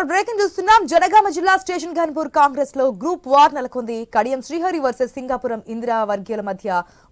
Breaking చూస్తున్నాం జనగామ జిల్లా station Ghanpur కాంగ్రెస్లో గ్రూప్ వార్ నెలకొంది. కడియం శ్రీహరి వర్సెస్ సింగాపురం ఇందిరా వర్గీయుల మధ్య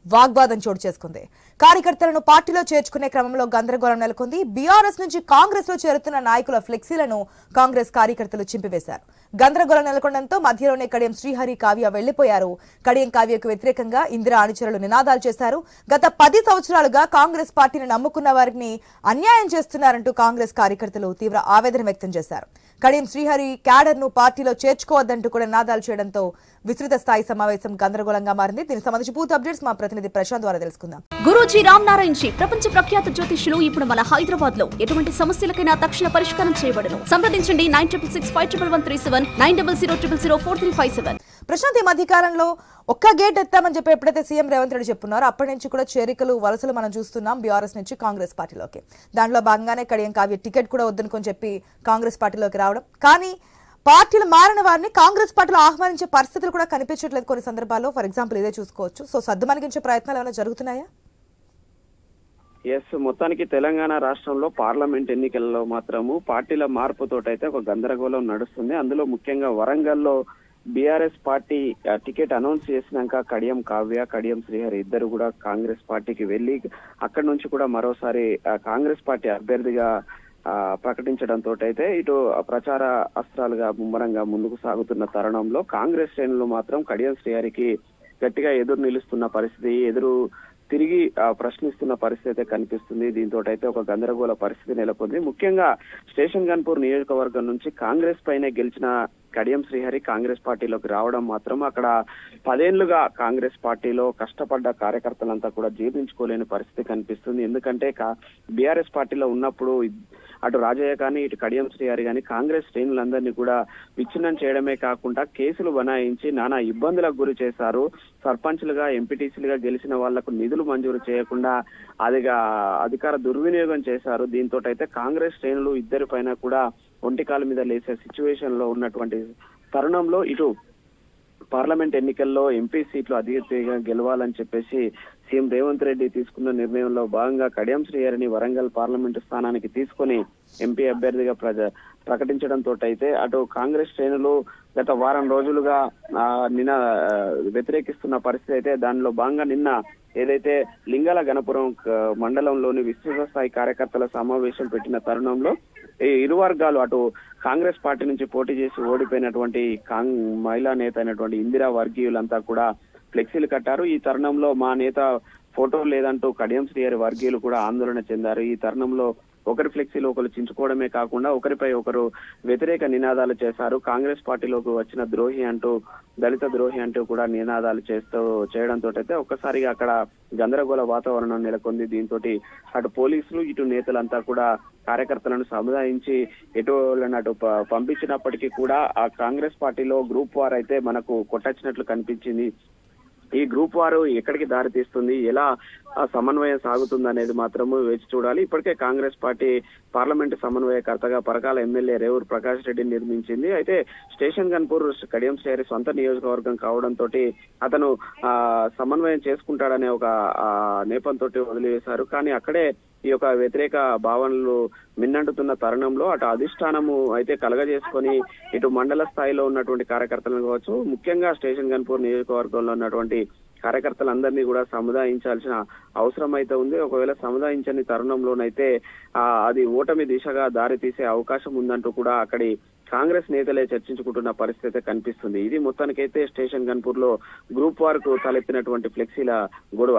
వాగ్వాదం చోటు చేసుకుంది. కార్యకర్తలను పార్టీలో చేర్చుకునే క్రమంలో గందరగోళం నెలకొంది. బీఆర్ఎస్ నుంచి కాంగ్రెస్లో చేరుతున్న నాయకుల ఫ్లెక్సీలను కాంగ్రెస్ కార్యకర్తలు చింపివేశారు. గందరగోళం నెలకొనడంతో మధ్యలోనే కడియం శ్రీహరి కావ్య వెళ్ళిపోయారు కడియం కావ్యకు వ్యతిరేకంగా ఇందిరా అనుచరులు నినాదాలు చేశారు. గత పది సంవత్సరాలుగా కాంగ్రెస్ పార్టీని నమ్ముకున్న వారిని అన్యాయం చేస్తున్నారంటూ కాంగ్రెస్ కార్యకర్తలు తీవ్ర ఆవేదన వ్యక్తం చేశారు. కడియం శ్రీహరి క్యాడర్ను పార్టీలో చేర్చుకోవద్దంటూ కూడా నినాదాలు చేయడంతో విస్తృత స్థాయి సమావేశం గందరగోళంగా మారింది. దీనికి సంబంధించి పూర్తి అప్డేట్స్ మా ప్రతినిధి ప్రశాంత్ ద్వారా తెలుసుకుందాం. గురూజీ రామ్ నారాయణ్ జీ ప్రపంచ ప్రఖ్యాత జ్యోతిష్యులు ఇప్పుడు మన హైదరాబాద్లో ఎటువంటి సమస్యలకైనా తక్షణ పరిష్కారం చేయబడను. సంప్రదించండి nine triple six five triple one three seven nine double zero triple zero four three five seven Prashanth ఈ మధ్యకాలంలో ఒక్క గేట్ ఎత్తామని చెప్పి ఎప్పుడైతే సీఎం రేవంత్ రెడ్డి చెప్పున్నారో అప్పటి నుంచి కూడా చేరికలు వలసలు మనం చూస్తున్నాం బీఆర్ఎస్ నుంచి కాంగ్రెస్ పార్టీలోకి. దాంట్లో భాగంగానే కడియం కావ్య టికెట్ కూడా వద్దనుకొని చెప్పి కాంగ్రెస్ పార్టీలోకి రావడం. కానీ పార్టీలు మారిన వారిని కాంగ్రెస్ పార్టీలో ఆహ్వానించే పరిస్థితులు కూడా కనిపించట్లేదు కొన్ని సందర్భాల్లో. ఫర్ ఎగ్జాంపుల్ ఇదే చూసుకోవచ్చు. సో సద్దుమణిగించే ప్రయత్నాలు ఏమైనా జరుగుతున్నాయా? ఎస్ మొత్తానికి తెలంగాణ రాష్ట్రంలో పార్లమెంట్ ఎన్నికల్లో మాత్రము పార్టీల మార్పుతోటైతే ఒక గందరగోళం నడుస్తుంది. అందులో ముఖ్యంగా వరంగల్లో బీఆర్ఎస్ పార్టీ టికెట్ అనౌన్స్ చేసినాక కడియం కావ్య కడియం శ్రీహరి ఇద్దరు కూడా కాంగ్రెస్ పార్టీకి వెళ్ళి అక్కడి నుంచి కూడా మరోసారి కాంగ్రెస్ పార్టీ అభ్యర్థిగా ప్రకటించడంతో అయితే ఇటు ప్రచార అస్త్రాలుగా ముమ్మరంగా ముందుకు సాగుతున్న తరుణంలో కాంగ్రెస్ శ్రేణులు మాత్రం కడియం శ్రీహరికి గట్టిగా ఎదురు నిలుస్తున్న పరిస్థితి ఎదురు తిరిగి ప్రశ్నిస్తున్న పరిస్థితి అయితే కనిపిస్తుంది. దీంతో అయితే ఒక గందరగోళ పరిస్థితి నెలకొంది. ముఖ్యంగా స్టేషన్ గన్పూర్ నియోజకవర్గం నుంచి కాంగ్రెస్ పైనే గెలిచిన కడియం శ్రీహరి కాంగ్రెస్ పార్టీలోకి రావడం మాత్రం అక్కడ పదేళ్ళుగా కాంగ్రెస్ పార్టీలో కష్టపడ్డ కార్యకర్తలంతా కూడా జీర్ణించుకోలేని పరిస్థితి కనిపిస్తుంది. ఎందుకంటే బీఆర్ఎస్ పార్టీలో ఉన్నప్పుడు అటు రాజయ్య కానీ ఇటు కడియం శ్రీహరి కానీ కాంగ్రెస్ శ్రేణులందరినీ కూడా విచ్ఛిన్నం చేయడమే కాకుండా కేసులు బనాయించి నానా ఇబ్బందులకు గురి చేశారు. సర్పంచ్లుగా ఎంపీటీసీలుగా గెలిచిన వాళ్ళకు నిధులు మంజూరు చేయకుండా అదిగా అధికార దుర్వినియోగం చేశారు. దీంతో అయితే కాంగ్రెస్ శ్రేణులు ఇద్దరి పైన కూడా ఒంటికాల మీద లేసే సిచ్యువేషన్లో ఉన్నటువంటి తరుణంలో ఇటు పార్లమెంట్ ఎన్నికల్లో ఎంపీ సీట్లు అధికంగా గెలవాలని చెప్పేసి సీఎం రేవంత్ రెడ్డి తీసుకున్న నిర్ణయంలో భాగంగా కడియం శ్రీహరిని వరంగల్ పార్లమెంటు స్థానానికి తీసుకొని ఎంపీ అభ్యర్థిగా ప్రజ ప్రకటించడంతో అయితే అటు కాంగ్రెస్ శ్రేణులు గత వారం రోజులుగా ఆ, నిన్న వ్యతిరేకిస్తున్న పరిస్థితి అయితే దానిలో భాగంగా నిన్న ఏదైతే లింగాల గణపురం మండలంలోని విస్తృత స్థాయి కార్యకర్తల సమావేశం పెట్టిన తరుణంలో ఇరు వర్గాలు అటు కాంగ్రెస్ పార్టీ నుంచి పోటీ చేసి ఓడిపోయినటువంటి కాంగ్ మహిళా నేత అయినటువంటి ఇందిరా వర్గీయులంతా కూడా ఫ్లెక్సీలు కట్టారు. ఈ తరుణంలో మా నేత ఫోటో లేదంటూ కడియం శ్రీహరి వర్గీయులు కూడా ఆందోళన చెందారు. ఈ తరుణంలో ఒకరి ఫ్లెక్సీలు ఒకరు చించుకోవడమే కాకుండా ఒకరిపై ఒకరు వ్యతిరేక నినాదాలు చేశారు. కాంగ్రెస్ పార్టీలోకి వచ్చిన ద్రోహి అంటూ దళిత ద్రోహి అంటూ కూడా నినాదాలు చేస్తూ చేయడంతో అయితే ఒక్కసారిగా అక్కడ గందరగోళ వాతావరణం నెలకొంది. దీంతో అటు పోలీసులు ఇటు నేతలంతా కూడా కార్యకర్తలను సముదాయించి ఎటు అటు ప- పంపించినప్పటికీ కూడా ఆ కాంగ్రెస్ పార్టీలో గ్రూప్ వార్ అయితే మనకు కొట్టచ్చినట్లు కనిపించింది. ఈ గ్రూప్ వారు ఎక్కడికి దారి తీస్తుంది ఎలా సమన్వయం సాగుతుంది అనేది మాత్రము వేచి చూడాలి. ఇప్పటికే కాంగ్రెస్ పార్టీ పార్లమెంటు సమన్వయకర్తగా పరకాల ఎమ్మెల్యే రేవూరు ప్రకాష్ రెడ్డిని నిర్మించింది. అయితే స్టేషన్ గన్పూర్ కడియం శ్రేరి సొంత నియోజకవర్గం కావడంతో అతను సమన్వయం చేసుకుంటాడనే ఒక ఆ, నేపంతో వదిలివేశారు కానీ అక్కడే ఈ యొక్క వ్యతిరేక భావనలు మిన్నంటుతున్న తరుణంలో అటు అధిష్టానము అయితే కలగజేసుకొని ఇటు మండల స్థాయిలో ఉన్నటువంటి కార్యకర్తలను కావచ్చు ముఖ్యంగా స్టేషన్ గన్పూర్ నియోజకవర్గంలో ఉన్నటువంటి కార్యకర్తలందరినీ కూడా సముదాయించాల్సిన అవసరం అయితే ఉంది. ఒకవేళ సముదాయించని తరుణంలోనైతే ఆ అది ఓటమి దిశగా దారి తీసే అవకాశం ఉందంటూ కూడా అక్కడి కాంగ్రెస్ నేతలే చర్చించుకుంటున్న పరిస్థితి కనిపిస్తుంది. ఇది మొత్తానికైతే స్టేషన్ గన్పూర్లో గ్రూప్ వార్కు తలెత్తినటువంటి ఫ్లెక్సీల గొడవ.